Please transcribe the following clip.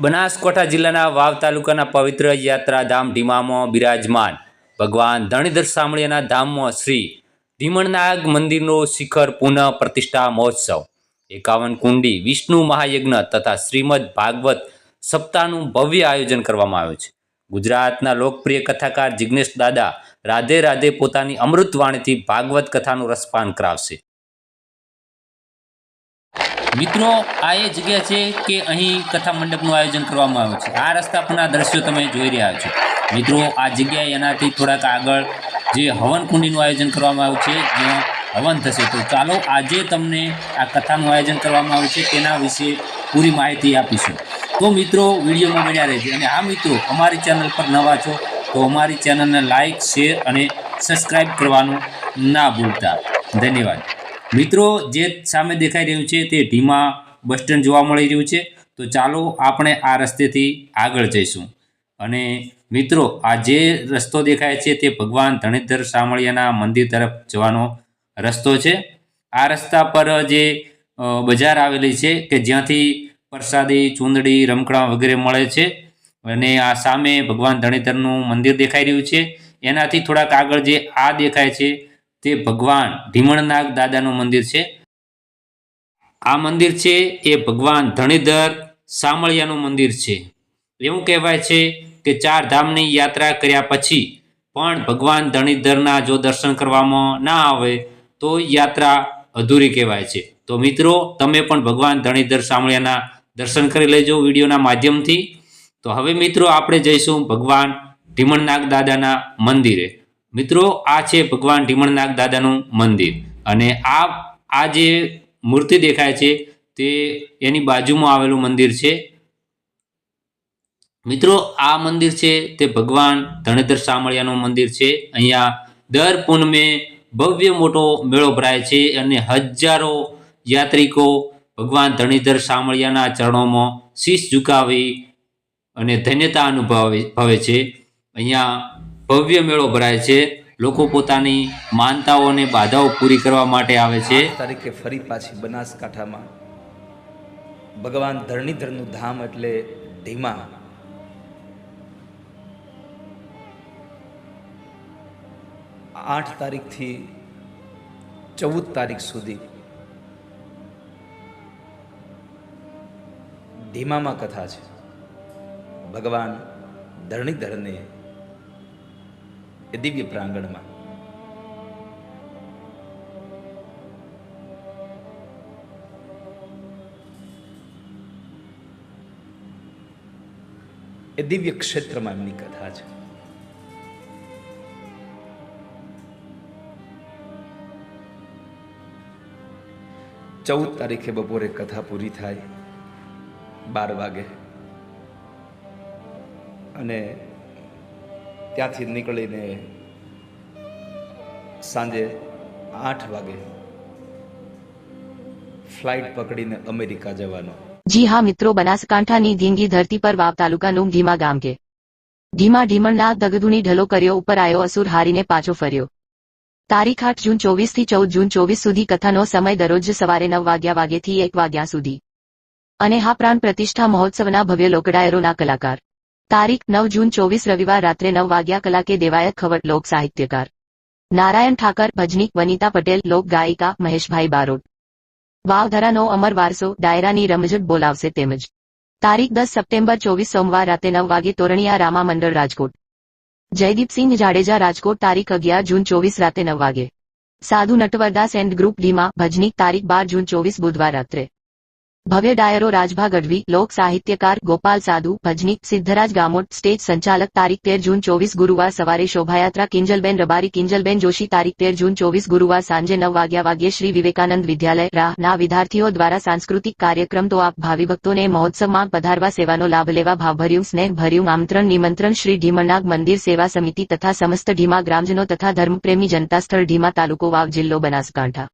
બનાસકાંઠા જિલ્લાના વાવ તાલુકાના પવિત્ર યાત્રાધામ ઢીમામાં બિરાજમાન ભગવાન ધણીધર સામળિયાના ધામમાં શ્રી ધીમણનાગ મંદિરનો શિખર પુનઃ પ્રતિષ્ઠા મહોત્સવ. એકાવન કુંડી વિષ્ણુ મહાયજ્ઞ તથા શ્રીમદ ભાગવત સપ્તાહનું ભવ્ય આયોજન કરવામાં આવ્યું છે. ગુજરાતના લોકપ્રિય કથાકાર જિજ્ઞેશ દાદા રાધે રાધે પોતાની અમૃતવાણીથી ભાગવત કથાનું રસપાન કરાવશે. મિત્રો, આ એ જગ્યા છે કે અહીં કથા મંડપનું આયોજન કરવામાં આવ્યું છે. આ રસ્તા પરના દ્રશ્યો તમે જોઈ રહ્યા છો. મિત્રો, આ જગ્યાએ એનાથી થોડાક આગળ જે હવન કુંડીનું આયોજન કરવામાં આવ્યું છે, જ્યાં હવન થશે. તો ચાલો, આજે તમને આ કથાનું આયોજન કરવામાં આવ્યું છે, તેના વિશે પૂરી માહિતી આપીશું. તો મિત્રો, વિડીયોમાં બન્યા રહેજો. અને આ મિત્રો, અમારી ચેનલ પર નવા છો, તો અમારી ચેનલને લાઇક શેર અને સબસ્ક્રાઈબ કરવાનું ના ભૂલતા. ધન્યવાદ. મિત્રો, જે સામે દેખાઈ રહ્યું છે તે ઢીમા બસ સ્ટેન્ડ જોવા મળી રહ્યું છે. તો ચાલો આપણે આ રસ્તેથી આગળ જઈશું. અને મિત્રો, આ જે રસ્તો દેખાય છે તે ભગવાન ધણીધર સામળિયાના મંદિર તરફ જવાનો રસ્તો છે. આ રસ્તા પર જે બજાર આવેલી છે કે જ્યાંથી પ્રસાદી, ચૂંદડી, રમકડાં વગેરે મળે છે. અને આ સામે ભગવાન ધણીધરનું મંદિર દેખાઈ રહ્યું છે. એનાથી થોડાક આગળ જે આ દેખાય છે તે ભગવાન ઢીમણનાગ દાદાનું મંદિર છે. આ મંદિર છે એ ભગવાન ધણીધર સામળિયાનું મંદિર છે. એવું કહેવાય છે કે ચાર ધામની યાત્રા કર્યા પછી પણ ભગવાન ધણીધરના જો દર્શન કરવામાં ના આવે તો યાત્રા અધૂરી કહેવાય છે. તો મિત્રો, તમે પણ ભગવાન ધણીધર સામળિયાના દર્શન કરી લેજો વિડીયોના માધ્યમથી. તો હવે મિત્રો, આપણે જઈશું ભગવાન ઢીમણનાગ દાદાના મંદિરે. મિત્રો, આ છે ભગવાન ઢીમણનાગ દાદાનું મંદિર. અને આ આ જે મૂર્તિ દેખાય છે, તે એની બાજુમાં આવેલું મંદિર છે. મિત્રો, આ મંદિર છે, તે ભગવાન ધણેધર સામળિયાનું મંદિર છે. અહીંયા દર પૂનમે ભવ્ય મોટો મેળો ભરાય છે અને હજારો યાત્રિકો ભગવાન ધણીધર સામળિયાના ચરણોમાં શીશ ઝુકાવી અને ધન્યતા અનુભવે, ભવે છે. અહીંયા ભવ્ય મેળો ભરાય છે. લોકો પોતાની માનતાઓ અને બાધાઓ પૂરી કરવા માટે આવે છે. તારીખે ફરી પાછી બનાસકાંઠામાં ભગવાન ધરણીધરનું ધામ એટલે ધીમા આઠ તારીખથી ચૌદ તારીખ સુધી ધીમામાં કથા છે. ભગવાન ધરણીધરને એ દિવ્ય પ્રાંગણમાં. એ દિવ્ય ક્ષેત્રમાં એમની કથા છે. ચૌદ તારીખે બપોરે કથા પૂરી થાય, બાર વાગે. અને ત્યાંથી નીકળીને સાંજે આઠ વાગે ફ્લાઇટ પકડીને અમેરિકા જવાનો. જી હા મિત્રો, બનાસકાંઠાની ધીંગી ધરતી પર વાવ તાલુકાનું ધીમા ગામ કે. ધીમા ઢીમણના દગધુની ઢલો કર્યો, ઉપર આયો અસુર હારીને પાછો ફર્યો. તારીખ આઠ જૂન ચોવીસથી ચૌદ જૂન ચોવીસ સુધી કથાનો સમય દરરોજ સવારે નવ વાગ્યા વાગ્યાથી એક વાગ્યા સુધી. અને હા પ્રાણ પ્રતિષ્ઠા મહોત્સવના ભવ્ય લોકડાયરોના કલાકાર. તારીખ નવ જૂન ચોવીસ રવિવાર રાત્રે નવ વાગ્યા કલાકે દેવાયત ખવટ લોક સાહિત્યકાર. નારાયણ ઠાકર ભજનીક વનિતા પટેલ, લોક ગાયિકા, મહેશભાઈ બારોટ. વાવધરાનો અમર વારસો, ડાયરાની રમઝટ બોલાવશે તેમજ. તારીખ દસ સપ્ટેમ્બર ચોવીસ સોમવાર રાતે નવ વાગે તોરણિયા રામા મંડળ રાજકોટ. જયદીપસિંહ જાડેજા રાજકોટ, તારીખ અગિયાર જૂન ચોવીસ રાતે નવ વાગે. સાધુ નટવરદાસ એન્ડ ગ્રુપ ડીમાં ભજનીક તારીખ બાર જૂન ચોવીસ બુધવાર રાત્રે. ભવ્ય ડાયરો રાજભા ગઢવી, લોક સાહિત્યકાર ગોપાલ સાધુ, ભજની, સિદ્ધરાજ ગામોટ સ્ટેજ સંચાલક તારીખ તેર જૂન ચોવીસ ગુરુવાર સવારે શોભાયાત્રા, કિંજલબેન રબારી, કિંજલબેન જોશી, તારીખ તેર જૂન ચોવીસ ગુરુવાર સાંજે નવ વાગ્યા વાગ્યે શ્રી વિવેકાનંદ વિદ્યાલય, રાહ. ના વિદ્યાર્થીઓ દ્વારા સાંસ્કૃતિક કાર્યક્રમ તો આપ ભાવિ ભક્તોને મહોત્સવમાં પધારવા સેવાનો લાભ લેવા ભાવભર્યું સ્નેહ ભર્યું આમંત્રણ, નિમંત્રણ શ્રી ઢીમણનાગ મંદિર સેવા સમિતિ તથા સમસ્ત ઢીમા ગ્રામજનો તથા ધર્મપ્રેમી જનતા સ્થળ ઢીમા તાલુકો વાવ જિલ્લો બનાસકાંઠા.